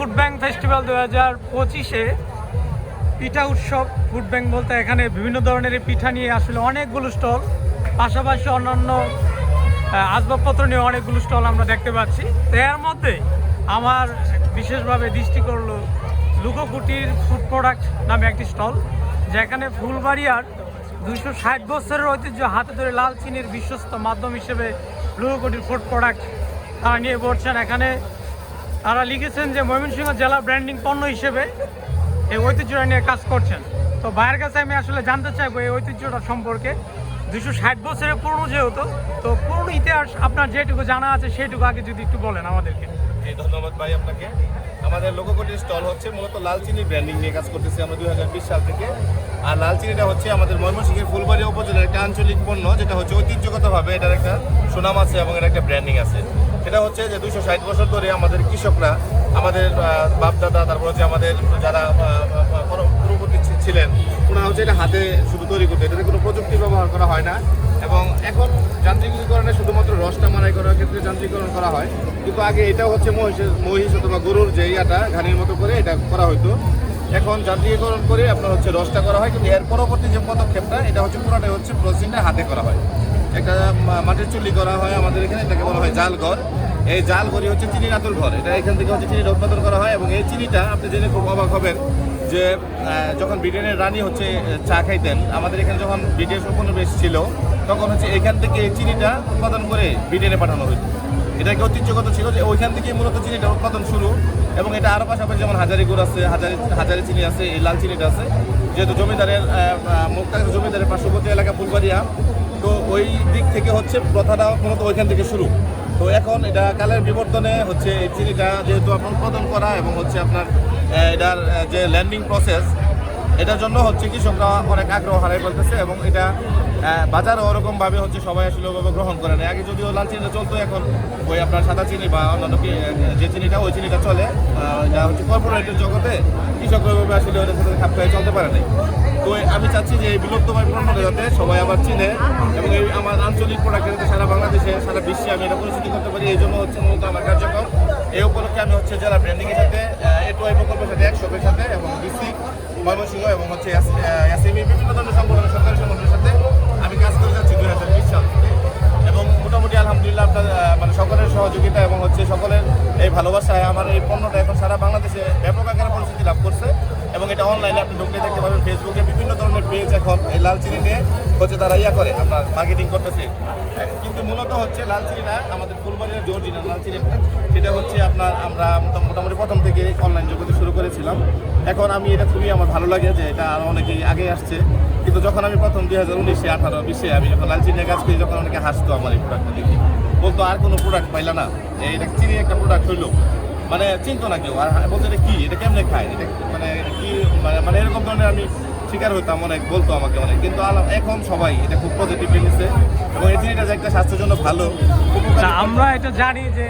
Food bank festival দু হাজার পঁচিশে পিঠা উৎসব ফুড ব্যাংক বলতে এখানে বিভিন্ন ধরনের পিঠা নিয়ে আসলে অনেকগুলো স্টল, পাশাপাশি অন্যান্য আসবাবপত্র নিয়ে অনেকগুলো স্টল আমরা দেখতে পাচ্ছি। এর মধ্যে আমার বিশেষভাবে দৃষ্টি করল লুকোকুটির ফুড প্রোডাক্ট নামে একটি স্টল, যেখানে ফুলবাড়িয়ার দুশো ষাট বছরের ঐতিহ্য হাতে ধরে লাল চিনির বিশ্বস্ত মাধ্যম হিসেবে লুকোকুটির ফুড প্রোডাক্ট তারা নিয়ে পড়ছেন এখানে তারা লিখেছেন যে ময়মনসিংহ জেলা ব্র্যান্ডিং পণ্য হিসেবে এই ঐতিহ্যটা নিয়ে কাজ করছেন। তো ভাইয়ের কাছে আমি আসলে জানতে চাইব এই ঐতিহ্যটা সম্পর্কে। দুশো ষাট বছরের পুরনো যেহেতু, তো পুরনো ইতিহাস আপনার যেটুকু জানা আছে সেটুকু আগে যদি একটু বলেন আমাদেরকে। ধন্যবাদ ভাই আপনাকে। আমাদের লোকোকোটির স্টল হচ্ছে মূলত লাল চিনি ব্র্যান্ডিং নিয়ে কাজ করতেছি আমরা দুই হাজার বিশ সাল থেকে। আর লালচিনিটা হচ্ছে আমাদের ময়মনসিংহের ফুলবাড়ি উপজেলার একটা আঞ্চলিক পণ্য, যেটা হচ্ছে ঐতিহ্যগতভাবে এটার একটা সুনাম আছে এবং এর একটা ব্র্যান্ডিং আছে। সেটা হচ্ছে যে দুশো ষাট বছর ধরে আমাদের কৃষকরা, আমাদের বাপদাদা, তারপর হচ্ছে আমাদের যারা পূর্ববর্তী ছিলেন, ওনারা হচ্ছে এটা হাতে শুধু তৈরি করতে। এটাতে কোনো প্রযুক্তি ব্যবহার করা হয় না। এবং এখন যান্ত্রিকীকরণে শুধুমাত্র রসটা মারাই করার ক্ষেত্রে যান্ত্রিকীকরণ করা হয়। কিন্তু আগে এটা হচ্ছে মহিষের মহিষ অথবা গরুর যে ইয়াটা, ঘানির মতো করে এটা করা হতো এখন যান্ত্রিকীকরণ করে আপনার হচ্ছে রসটা করা হয়, কিন্তু এর পরবর্তী যে পদক্ষেপটা, এটা হচ্ছে পুরোটাই হচ্ছে প্রসেসিংটা হাতে করা হয়। একটা মাটির চুল্লি করা হয় আমাদের এখানে, এটাকে বলা হয় জাল ঘর। এই জাল ঘরই হচ্ছে চিনি নাতুর ঘর। এটা এখান থেকে হচ্ছে চিনিটা উৎপাদন করা হয় এবং এই চিনিটা আপনি জেনে খুব অবাক হবেন যে যখন ব্রিটেনের রানী হচ্ছে চা খাইতেন, আমাদের এখানে যখন ব্রিটিশ উপনিবেশ ছিল, তখন হচ্ছে এখান থেকে এই চিনিটা উৎপাদন করে ব্রিটেনে পাঠানো হতো এটা একটা ঐতিহ্যগত ছিল যে ওইখান থেকেই মূলত চিনিটা উৎপাদন শুরু? এবং এটা আরও পাশাপাশি যেমন হাজারি গুড় আছে, হাজারি হাজারি চিনি আছে, এই লাল চিনিটা আছে, যেহেতু জমিদারের মুক্তাগ জমিদারের পার্শ্ববর্তী এলাকা ফুলবাড়িয়া, তো ওই দিক থেকে হচ্ছে প্রথাটা মূলত ওইখান থেকে শুরু। তো এখন এটা কালের বিবর্তনে হচ্ছে এই চিনিটা যেহেতু আপনার উৎপাদন করা এবং হচ্ছে আপনার এটার যে ল্যান্ডিং প্রসেস এটার জন্য হচ্ছে কৃষকরা অনেক আগ্রহ হারাই ফেলতেছে এবং এটা আহ, বাজারও ওরকমভাবে হচ্ছে সবাই আসলে ওভাবে গ্রহণ করে না আগে যদিও লাল চিনিটা চলতো এখন ওই আপনার সাদা চিনি বা অন্যান্য যে চিনিটা ওই চিনিটা চলে। এটা হচ্ছে কর্পোরেটের জগতে কৃষকরা ওইভাবে আসলে ওদের সাথে খাপ খাইয়ে চলতে পারে নাই। তো আমি চাচ্ছি যে এই বিলুপ্তময় পণ্যটা যাতে সবাই আবার চিনে এবং এই আমার আঞ্চলিক প্রোডাক্টের যাতে সারা বাংলাদেশে, সারা বিশ্বে আমি এটা পরিচিতি করতে পারি। এই জন্য হচ্ছে মূলত আমার কার্যক্রম। এই উপলক্ষে আমি হচ্ছে যারা ব্র্যান্ডিংয়ের সাথে এটুআই প্রকল্পের সাথে একশোপের সাথে এবং ডিসি ময়মনসিংহ এবং হচ্ছে এসএমই বিভিন্ন ধরনের সংগঠন সরকারি সংগঠনের সাথে আমি কাজ করে যাচ্ছি দুই হাজার বিশ সাল এবং মোটামুটি আলহামদুলিল্লাহ আপনার মানে সকলের সহযোগিতা এবং হচ্ছে সকলের এই ভালোবাসায় আমার এই পণ্যটা এখন সারা বাংলাদেশে ব্যাপক আকারে পরিচিতি লাভ করছে। এটা অনলাইনে আপনি ঢুকলে দেখতে পাবেন ফেসবুকে বিভিন্ন ধরনের পেজ এখন এই লাল চিনি নিয়ে হচ্ছে তারা ইয়া করে আপনার মার্কেটিং করতেছে। কিন্তু মূলত হচ্ছে লাল চিনিটা আমাদের ফুলবাড়ির যে অরিজিনাল লাল চিনিটা সেটা হচ্ছে আপনার আমরা মোটামুটি প্রথম থেকে অনলাইন জগতে শুরু করেছিলাম। এখন আমি এটা খুবই আমার ভালো লাগে যে এটা আরও অনেকেই আগে আসছে। কিন্তু যখন আমি প্রথম দুই হাজার উনিশে, আঠারো, বিশে আমি যখন লাল কাজ করি, যখন অনেকে হাসতো আমার এই প্রোডাক্টটা দেখি। বলতো, আর কোনো প্রোডাক্ট পাইলা না? এটা চিনি একটা প্রোডাক্ট হইল। মানে চিনতো না কেউ। আর বলতো, এটা কি? এটা কেমনে খায়? এটা ধরনের আমি শিকার হতাম অনেক বলতো আমাকে অনেক। কিন্তু এখন সবাই এটা খুব পজিটিভ নিচ্ছে এবং এই চিনিটা যে একটা স্বাস্থ্যের জন্য ভালো। তা আমরা এটা জানি যে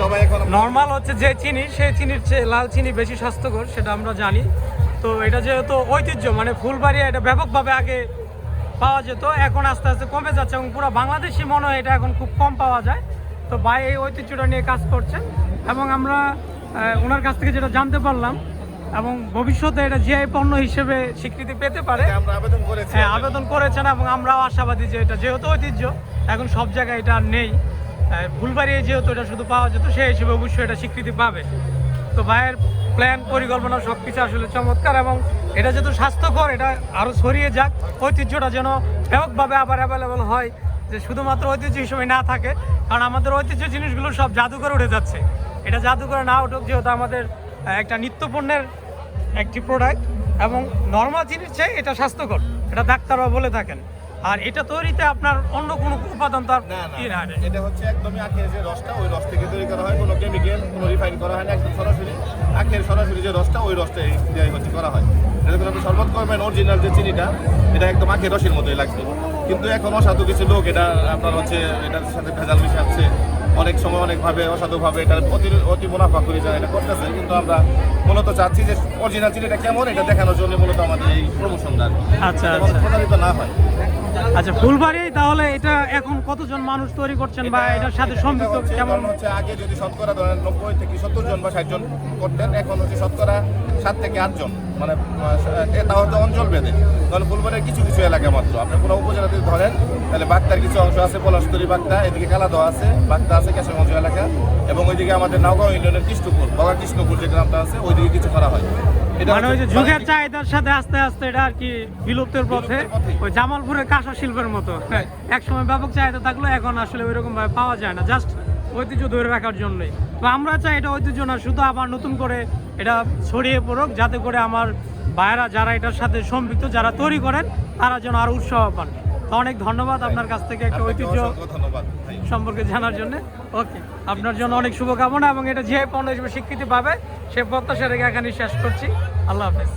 সবাই এখন নর্মাল হচ্ছে যে চিনি সেই চিনির চেয়ে লাল চিনি বেশি স্বাস্থ্যকর সেটা আমরা জানি। তো এটা যেহেতু ঐতিহ্য মানে ফুলবাড়িয়া এটা ব্যাপকভাবে আগে পাওয়া যেত এখন আস্তে আস্তে কমে যাচ্ছে এবং পুরো বাংলাদেশি মনে হয় এটা এখন খুব কম পাওয়া যায়। তো ভাই এই ঐতিহ্যটা নিয়ে কাজ করছেন এবং আমরা ওনার কাছ থেকে যেটা জানতে পারলাম এবং ভবিষ্যতে এটা জিআই পণ্য হিসেবে স্বীকৃতি পেতে পারে। আবেদন করেছি হ্যাঁ আবেদন করেছেন এবং আমরাও আশাবাদী যে এটা যেহেতু ঐতিহ্য এখন সব জায়গায় এটা নেই। আহ, ফুলবাড়ি যেহেতু এটা শুধু পাওয়া যেত সেই হিসেবে অবশ্যই এটা স্বীকৃতি পাবে। তো ভাইয়ের প্ল্যান পরিকল্পনা সব কিছু আসলে চমৎকার এবং এটা যেহেতু স্বাস্থ্যকর এটা আরও ছড়িয়ে যাক। ঐতিহ্যটা যেন ব্যাপকভাবে আবার অ্যাভেলেবল হয় যে শুধুমাত্র ঐতিহ্য হিসেবে না থাকে কারণ আমাদের ঐতিহ্য জিনিসগুলো সব জাদুঘরে উঠে যাচ্ছে। এটা জাদুঘরে না উঠুক যেহেতু আমাদের একটা নিত্যপণ্যের একটি প্রোডাক্ট এবং নর্মাল জিনিস চেয়ে এটা স্বাস্থ্যকর। এটা ডাক্তাররা বলে থাকেন। আর এটা তৈরিতে আপনার অন্য কোনো উপাদান তো আর না না এটা। হচ্ছে একদমই আখের যে রসটা ওই রস থেকে তৈরি করা হয় কোনো কেমিক্যাল কোনো রিফাইন করা হয় না একদম সরাসরি। আখের সরাসরি যে রসটা ওই রসটা দিয়ে হচ্ছে করা হয়। এটা যখন আপনি শরবত করবেন অরিজিনাল যে চিনিটা এটা একদম আখের রসের মতোই লাগবে। কিন্তু এখন অসাধু কিছু লোক এটা আপনার হচ্ছে এটার সাথে ভেজাল মিশাচ্ছে। অনেক সময় অনেকভাবে অসাধুভাবে এটা অতি অতি মুনাফা করে যায় এটা করতেছে কিন্তু আমরা মূলত চাচ্ছি যে অরিজিনাল চিনিটা কেমন এটা দেখানোর জন্য মূলত আমাদের এই প্রমোশনটা আচ্ছা, প্রচারিত আচ্ছা। প্রতারিত না হয় আচ্ছা ফুলবাড়ি তাহলে এটা এখন কতজন মানুষ তৈরি করছেন বা এটার সাথে সম্পৃক্ত কেমন? হচ্ছে আগে যদি শতকরা ধরেন নব্বই থেকে সত্তর জন বা ষাট জন করতেন এখন হচ্ছে শতকরা সাত থেকে আটজন মানে এটা হচ্ছে অঞ্চল ভেদে। কারণ ফুলবাড়ির কিছু কিছু এলাকা মাত্র। আপনি কোনো উপজেলা যদি ধরেন তাহলে বাগদার কিছু অংশ আছে পলাশতরি বাগদা এদিকে কালাদহ আছে বাগদা আছে কেশবগঞ্জ এলাকা। এবং ওইদিকে আমাদের নওগাঁও ইউনিয়নের কৃষ্ণপুর বগা কৃষ্ণপুর যে গ্রামটা আছে ওইদিকে কিছু করা হয়। মানে ওই যে যুগের চাহিদার সাথে আস্তে আস্তে এটা আর কি বিলুপ্তের পথে। ওই জামালপুরের কাঁসা শিল্পের মতো। একসময় ব্যাপক চাহিদা থাকল এখন আসলে ওই রকম ভাবে পাওয়া যায় না। জাস্ট ঐতিহ্য ধরে রাখার জন্যই। তো আমরা চাই এটা ঐতিহ্য না শুধু আবার নতুন করে এটা ছড়িয়ে পড়ুক যাতে করে আমার ভাইয়েরা যারা এটার সাথে সম্পৃক্ত যারা তৈরি করেন তারা যেন আরও উৎসাহ পান। অনেক ধন্যবাদ আপনার কাছ থেকে একটা ঐতিহ্য সম্পর্কে জানার জন্য। ওকে আপনার জন্য অনেক শুভকামনা এবং এটা যে পণ্য হিসেবে স্বীকৃতি পাবে সে প্রত্যাশা রেখে এখানে শেষ করছি। আল্লাহ হাফেজ।